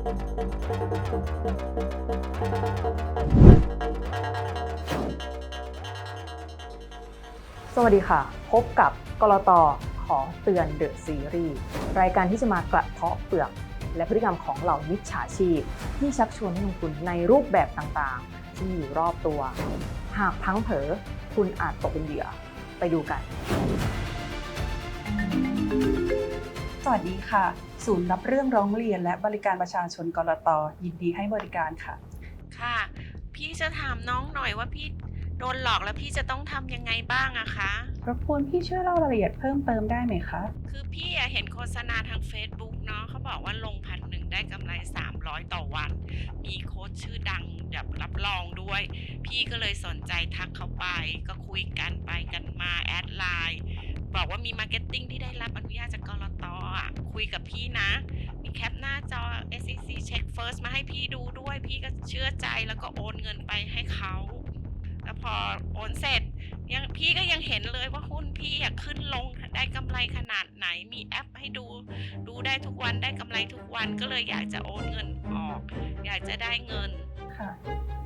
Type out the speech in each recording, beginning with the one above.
สวัสดีค่ะ พบกับกรตขอเตือนเดอะซีรีส์รายการที่จะมากระเทาะเปลือก และพฤติกรรมของเหล่ามิจฉาชีพ ที่ชักชวนให้ลงทุนในรูปแบบต่างๆ ที่มีอยู่รอบตัว หากพังเผลอคุณอาจตกเป็นเหยื่อไปดูกัน สวัสดีค่ะ ศูนย์รับเรื่องร้องเรียนและบริการประชาชนกรตยินดีให้บริการค่ะ ค่ะ พี่จะถามน้องหน่อยว่าพี่โดนหลอกแล้วพี่จะต้องทำยังไงบ้างอะคะรบกวนพี่ช่วยเล่ารายละเอียดเพิ่มเติมได้ไหมคะ คือพี่อะเห็นโฆษณาทาง Facebook เนาะเขาบอกว่าลงพันหนึ่งได้กำไร 300 ต่อวัน มีโค้ชชื่อดังแบบรับรองด้วย พี่ก็เลยสนใจทักเขาไป ก็คุยกันไปกันมาแอดไลน์ บอกว่ามีมาร์เก็ตติ้งที่ได้รับอนุญาตจากกรตอะคุยกับพี่นะ มีแคปหน้าจอ SEC Check First มาให้พี่ดูด้วย พี่ก็เชื่อใจแล้วก็โอนเงินไปให้เขาแล้วพอโอนเสร็จยังพี่ก็ยังเห็นเลยว่าหุ้นพี่อะขึ้นลงได้กำไรขนาดไหนมีแอปให้ดู ดูได้ทุกวันได้กำไรทุกวันก็เลยอยากจะโอนเงินออก อยากจะได้เงินค่ะ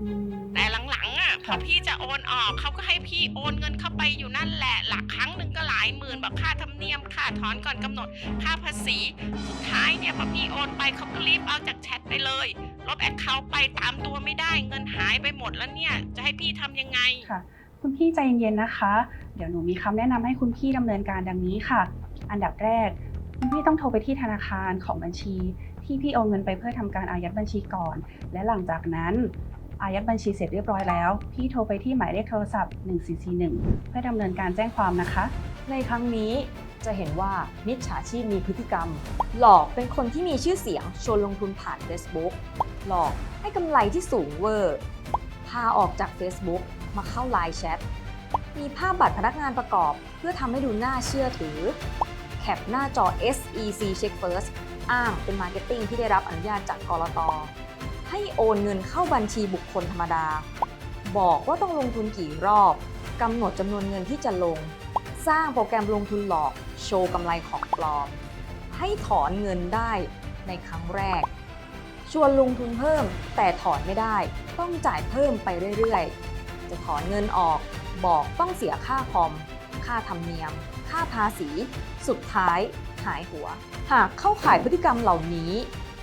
อืมแต่หลังๆอะ พครัอบพี่จะโอนออกเขาก็ให้พี่โอนเงินเข้าไปอยู่นั่นแหละ หลักครั้งหนึ่งก็หลายหมื่นแบบค่าธรรมเนียมค่าถอนก่อนกำหนดค่าภาษีสุดท้ายเนี่ยพอพี่โอนไปเขาก็รีบเอาจากแชทไปเลยลบแอคเคาท์ไปตามตัวไม่ได้เงินหายไปหมดแล้วเนี่ย จะให้พี่ทำยังไงค่ะ คุณพี่ใจเย็นๆนะคะ เดี๋ยวหนูมีคำแนะนำให้คุณพี่ดำเนินการดังนี้ค่ะ อันดับแรกคุณพี่ต้องโทรไปที่ธนาคารของบัญชีที่พี่โอนเงินไปเพื่อทำการอายัดบัญชีก่อน และหลังจากนั้น อายัดบัญชีเสร็จเรียบร้อยแล้ว พี่โทรไปที่หมายเลขโทรศัพท์ 1441 เพื่อดำเนินการแจ้งความนะคะ ในครั้งนี้จะเห็นว่ามิจฉาชีพมีพฤติกรรม หลอกเป็นคนที่มีชื่อเสียงชวนลงทุนผ่าน Facebook หลอกให้กำไรที่สูงเวอร์ พาออกจาก Facebook มาเข้า Line แชท มีภาพบัตรพนักงานประกอบ เพื่อทำให้ดูน่าเชื่อถือ แคปหน้าจอ SEC Check First อ้างเป็นมาร์เก็ตติ้งที่ได้รับอนุญาตจากกรต ให้โอนเงินเข้าบัญชีบุคคลธรรมดา บอกว่าต้องลงทุนกี่รอบกำหนดจำนวนเงินที่จะลง สร้างโปรแกรมลงทุนหลอก โชว์กำไรของปลอม ให้ถอนเงินได้ในครั้งแรก ชวนลงทุนเพิ่มแต่ถอนไม่ได้ ต้องจ่ายเพิ่มไปเรื่อยๆ จะถอนเงินออกบอกต้องเสียค่าคอม ค่าธรรมเนียม ค่าภาษี สุดท้าย หายหัว หากเข้าข่ายพฤติกรรมเหล่านี้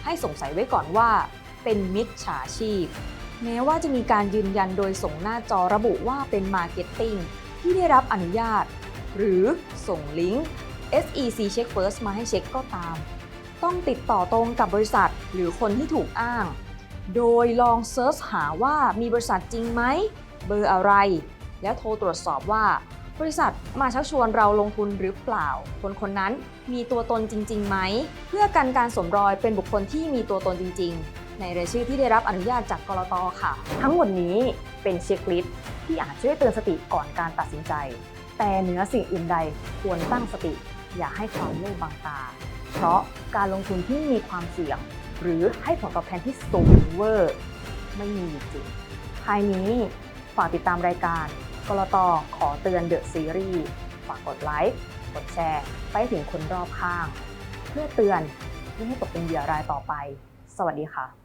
ให้สงสัยไว้ก่อนว่า เป็นมิจฉาชีพ แม้ว่าจะมีการยืนยันโดยส่งหน้าจอระบุว่าเป็นมาร์เก็ตติ้งที่ได้รับอนุญาต หรือส่งลิงก์ SEC Check First มาให้เช็คก็ตาม ต้องติดต่อตรงกับบริษัทหรือคนที่ถูกอ้าง โดยลองเซิร์ชหาว่ามีบริษัทจริงไหม เบอร์อะไร แล้วโทรตรวจสอบว่า บริษัทมาชักชวนเราลงทุนหรือเปล่า คนคนนั้นมีตัวตนจริงๆไหม เพื่อกันการสมรอยเป็นบุคคลที่มีตัวตนจริง ๆ ในรายชื่อที่ได้รับอนุญาตจากกรตค่ะ ทั้งหมดนี้เป็นเช็คลิสต์ที่อาจช่วยเตือนสติก่อนการตัดสินใจ แต่เหนือสิ่งอื่นใดควรตั้งสติ อย่าให้ความโลภบังตา เพราะการลงทุนที่มีความเสี่ยง หรือให้ผลตอบแทนที่สูงเวอร์ ไม่มีจริงภายนี้ฝากติดตามรายการกรตขอเตือนเดอะซีรีส์ฝากกดไลค์กดแชร์ไปถึงคนรอบข้าง เพื่อเตือนไม่ให้ตกเป็นเหยื่อรายต่อไป สวัสดีค่ะ